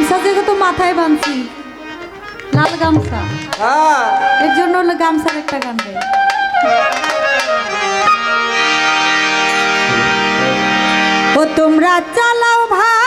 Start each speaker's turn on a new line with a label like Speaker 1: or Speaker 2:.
Speaker 1: তো মাথায় বাঁধছি লাল গামছা।
Speaker 2: হ্যাঁ।
Speaker 1: এর জন্য হলো গামছার একটা গান গাই। ও তোমরা চালাও ভাই।